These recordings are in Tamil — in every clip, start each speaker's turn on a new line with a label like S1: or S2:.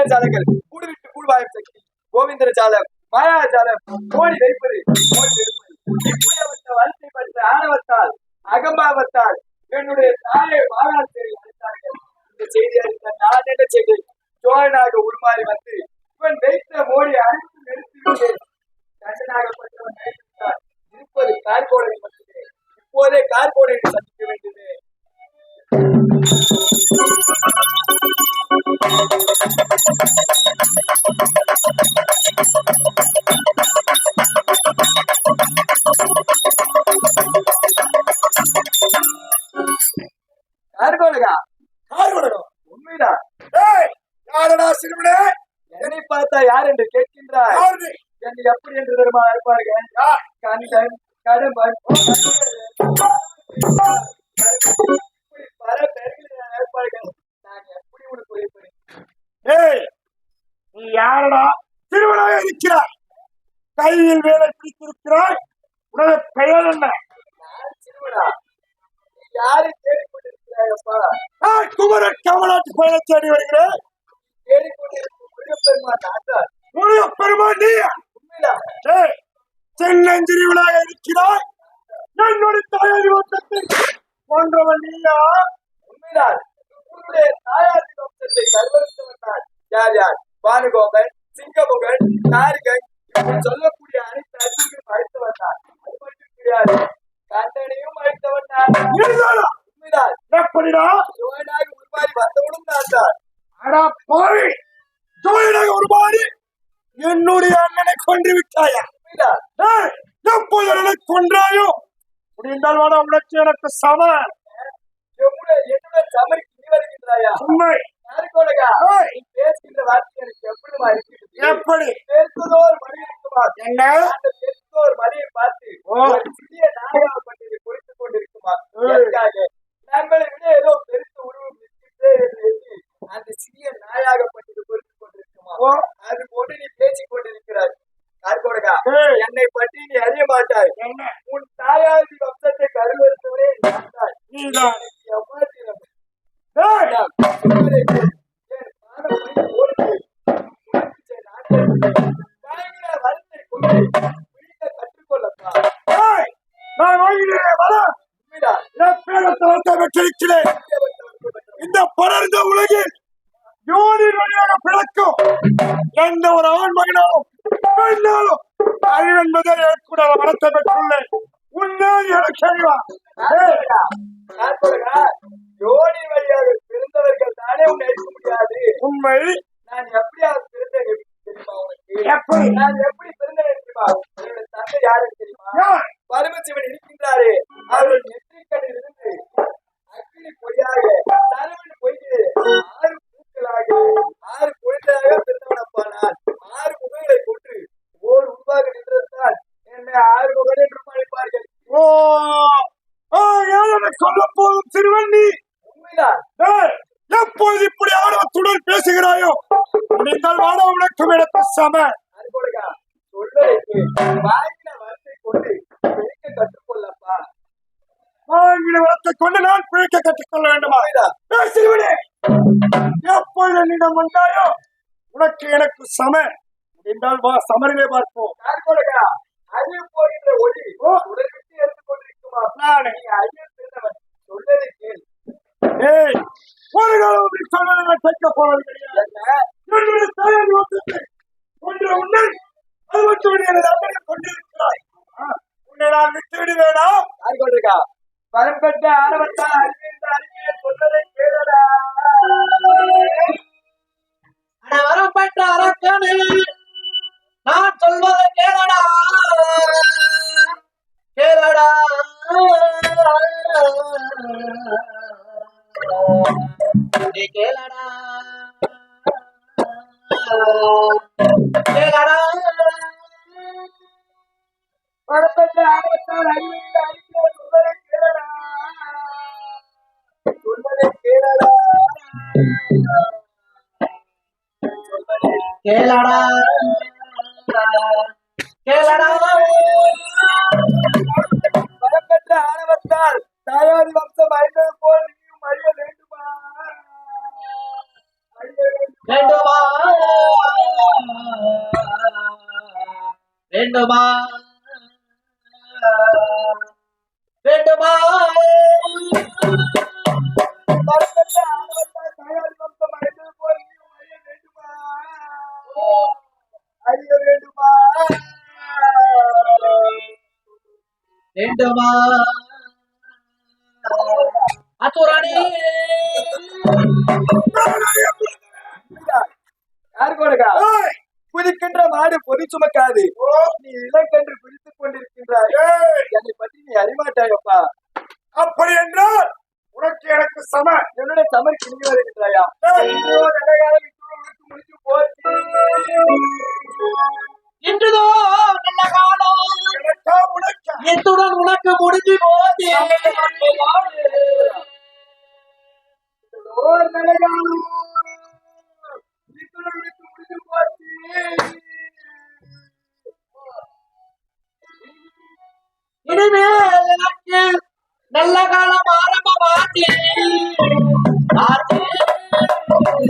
S1: கோடி ஜாதகர் மந்திர ஜாலங்கள் கூடு விட்டு கூடுவாயம் சக்தி. கோவிந்தர ஜாலம் மாயா ஜாலம் கோடி வைப்பது கோடி ஆணவத்தால் அகம்பாவத்தால் என்னுடைய தாயை மாறாத்தேரி அழைத்தார்கள். இந்த செய்தி அறிந்த நான் என்ன செய்தி சோழனாக உருமாறி வந்து இவன் வைத்த மோடி அனைத்து நிறுத்திவிட்டேன் கண்டனாகப்பட்டவன் இருப்பது கார்கோடை மட்டுமே. இப்போதே கார்கோடை சந்திக்க வேண்டுமே பார்த்தா யார் என்று
S2: நீ
S1: என்னை எப்படி என்று தெரியுமா? இருப்பார்கள் கண்டன் கடம்பன் பல பெயர்களில் இருப்பார்கள் நான் எப்படி உனக்கு உரைப்பேன்
S2: ஏய் நீ யாரடா? சிறுவனாக இருக்கிறாய் கையில் வேலை பிடித்திருக்கிறாய். உனது பெயர் என்ன?
S1: யாரை தேடிக்கொண்டிருக்கிறாய் அப்பா?
S2: நான் குமரன் காமராஜ் பயணம் தேடி வருகிறேன்.
S1: முருகப்பெருமான் நாட்டார்
S2: முருக பெருமான் நீ சின்னஞ்சிறிவனாக இருக்கிறாய் என்னுடைய தாயாரி வந்தத்தை போன்றவன் நீயா
S1: உண்மைதான். உன்னுடைய தாயாரின் வம்சத்தை கருவறுத்தவன் நான் யார் யார் பானுகோபன் சிங்கமுகன் இப்படி சொல்லக்கூடிய அனைத்து அச்சுகளும் அழைத்தவன் நான் அது மட்டும் கிடையாது கண்டனையும் அழைத்தவன் நான்? உண்மைதான்
S2: எப்படிடா?
S1: யோகனாக உருமாறி வந்தவனும் நான் தான்
S2: அடா பாவி ஜோயனாக ஒரு மாறி என்னுடைய அண்ணனை கொன்று விட்டாயா? எப்போது என்னை கொன்றாயோ? முடிந்தால் வாடா உனக்கு எனக்கு சம.
S1: என்னுடைய சமரிக்கு நீ வருகின்றாயா?
S2: உண்மை
S1: பேசுகின்ற வார்த்தை எனக்கு எப்படிமா இருக்கிறது?
S2: எப்படி?
S1: பேசுவதோர் மணி இருக்குமா?
S2: என்ன?
S1: அந்த பார்த்து. ஒரு சிறிய குறித்துக் கொண்டிருக்குமா? விட ஏதோ பெருத்த
S2: வெற்றிருக்கிறேன் இந்த படர்ந்த உலகில் யோனின் வழியாக பிறக்கும் எந்த ஒரு ஆண் மகனாலும் பெண்ணாலும் அறிவென்பதை கூட வளர்த்த பெற்றுள்ளேன் உன்னால் எனக்கு அறிவா
S1: யோனி வழியாக பிறந்தவர்கள் தானே உன்னை முடியாது
S2: உண்மை
S1: நான் எப்படியாவது பிறந்தேன்
S2: எப்படி?
S1: நான்
S2: உனக்கும் எனக்கு சம
S1: அன்புடகா சொல்வதற்கு வாங்கின வார்த்தை கொண்டு
S2: நான் பிழைக்க கற்றுக்கொள்ள வேண்டுமா? பேசிவிடு எப்பொழுது என்னிடம் வந்தாயோ உனக்கு எனக்கு சம. முடிந்தால் வா சமரிலே பார்ப்போம். ஒரு காலம் நீ சொன்னதை நான் கேட்க போவது கிடையாது
S1: da área, கேளடா.
S3: கேளடா.
S1: வரம்பெற்ற ஆணவத்தால் தாயாரி வம்சம் அழிந்தது போல் நீயும் அழிய வேண்டுமா? அழிய வேண்டும்.
S3: வேண்டுமா? வேண்டுமா? வேண்டுமா? அசுரனே
S1: யார் கொடுக்கா
S2: ஏய்,
S1: குதிக்கின்ற மாடு பொதி சுமக்காது. நீ இலக்கென்று பிடித்துக் கொண்டிருக்கின்றாய். என்னை பற்றி நீ அறிமாட்டாயப்பா
S2: அப்படி என்றால் உனக்கு எனக்கு சம.
S1: என்னுடைய தமிழ் கிணி வருகின்றாயா?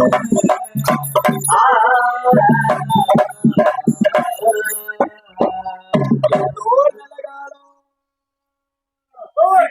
S3: ஆ.
S1: ஓர்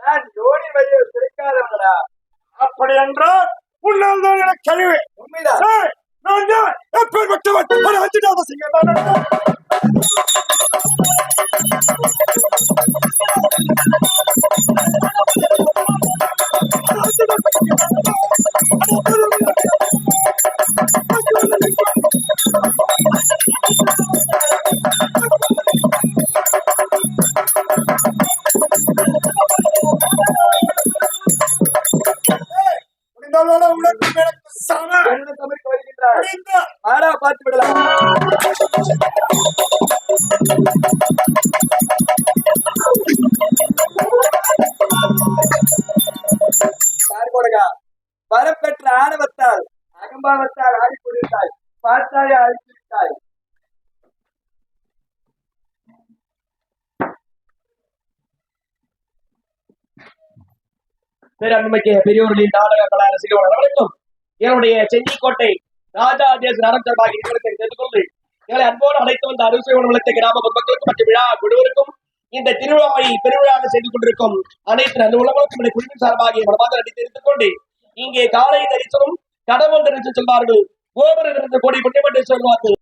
S1: நான் ஜோடி வழியில் பிடிக்காதவனடா
S2: அப்படி என்றால் உன்னால் தான் எனக்கு கழிவு
S1: உண்மைதான்.
S2: நான் தான் எப்பேற்பட்டவன் ஒரு அஞ்சுடாத சிங்கம்
S4: பேரன்மைக்கு பெரியோர்களின் நாடக கலா ரசிகர்கள் அனைவருக்கும் என்னுடைய செஞ்சிக்கோட்டை ராஜா தேச நடந்தபாகி நிறுவனத்தை தெரிந்து கொண்டு எங்களை அன்போடு அழைத்து வந்த அறுசுவை உணவளத்தை கிராம பொதுமக்களுக்கும் மற்றும் விழா குழுவிற்கும் இந்த திருவிழாவை பெருவிழாக செய்து கொண்டிருக்கும் அனைத்து அந்த உலகளுக்கும் இந்த குழுவின் சார்பாக மனமாக நன்றி தெரிந்து கொண்டு இங்கே காலை தரிசனம் கடவுள் தரிசனம் சொல்வார்கள் கோபுரம் இருந்து கோடி புண்ணியமன்று சொல்வார்கள்.